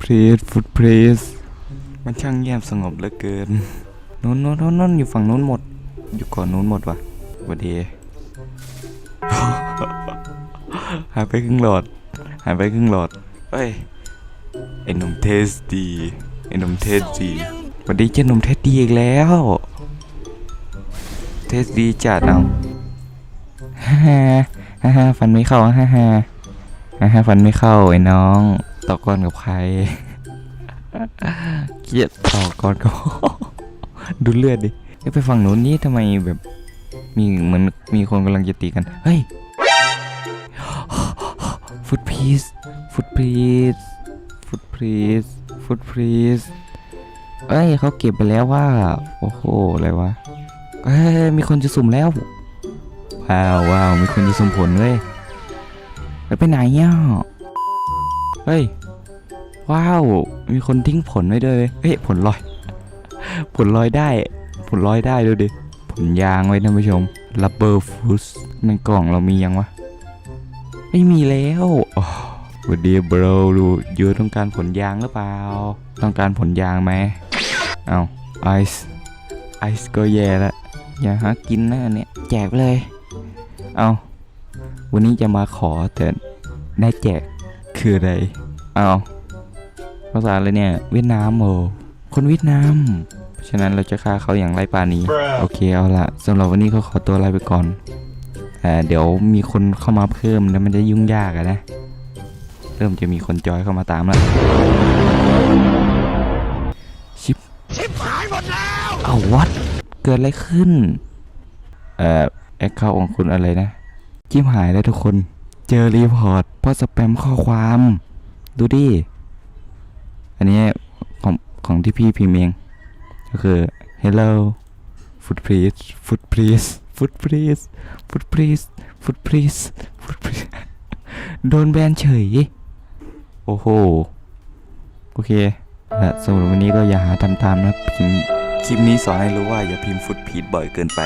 พรสฟุตพรสมันช่างเงียบสงบเหลือเกินนู้นนู้นนู้นนู้นอยู่ฝั่งนู้นหมด อยู่ก่อนนู้นหมดวะสวัสดีหายไปครึ่งหลอด หายไปครึ่งหลอดเอ้ยไอ้นมเทสดีไอ้นมเทสดีสวัสดีเจ้านมเทสดีอีกแล้ว เทสดีจัดเอาฮ่าฮ่าฮ่าฟันไม่เข้าฮ่าฮ่าฮ่าฮ่าฟันไม่เข้าไอ้น้อง ต่อกรกับใคร เกลียดต่อกรกับดูเลือดดิเอ้ยไปฝั่งนู้นนี่ทำไมแบบ มีเหมือนมีคนกำลังจะตีกัน เฮ้ยฟุตพีซฟุตพีซฟุตพีซฟุตพีซเอ้ยเขาเก็บไปแล้วว่า โอ้โห อะไรวะ เอ้ย มีคนจะสุ่มแล้ว ว้าวว้าวมีคนจะสุ่มผลเว้ยแล้วไปไหนเนี่ย ฮ้ย ว้าว มีคนทิ้งผลไว้ด้วยเฮ้ย ผลลอย ผลลอยได้ ผลลอยได้ดูดิ ผลยางไว้ท่านผู้ชมลับเบอร์ฟูสในกล่องเรามียังวะ ไม่มีแล้วสวัสดีบรดูยูต้องการผลยางหรือเปล่า ต้องการผลยางไหมเอาไอซ์ไอซ์ก็แย่ละอย่าหากินนะอันเนี่ยแจกเลย เอาวันนี้จะมาขอแต่ได้แจก คืออะไรเอาภาษาอะไรเนี่ย เวียดนามโอคนเวียดนามเพราะฉะนั้นเราจะฆ่าเขาอย่างไรปานี้ โอเคเอาละสำหรับวันนี้ก็ขอตัวลาไปก่อนแต่เดี๋ยวมีคนเข้ามาเพิ่มแล้วมันจะยุ่งยากอะนะ เริ่มจะมีคนจอยเข้ามาตามแล้ว ชิป ชิปหายหมดแล้วเอาวัด เกิดอะไรขึ้น เอ่อแอคเคาท์ของคุณอะไรนะจิ้มหายแล้วทุกคน เจอรีพอร์ตเพราะสแปมข้อความ ดูดิ อันนี้ของของที่พี่พิมพ์เอง ก็คือ hello food please food please food please food please food please food please โดนแบนเฉย โอ้โห โอเคและสำหรับวันนี้ก็อย่าหาทำตามนะพิมพ์คลิปนี้สอนให้รู้ว่าอย่าพิมพ์ฟุตพีดบ่อยเกินไป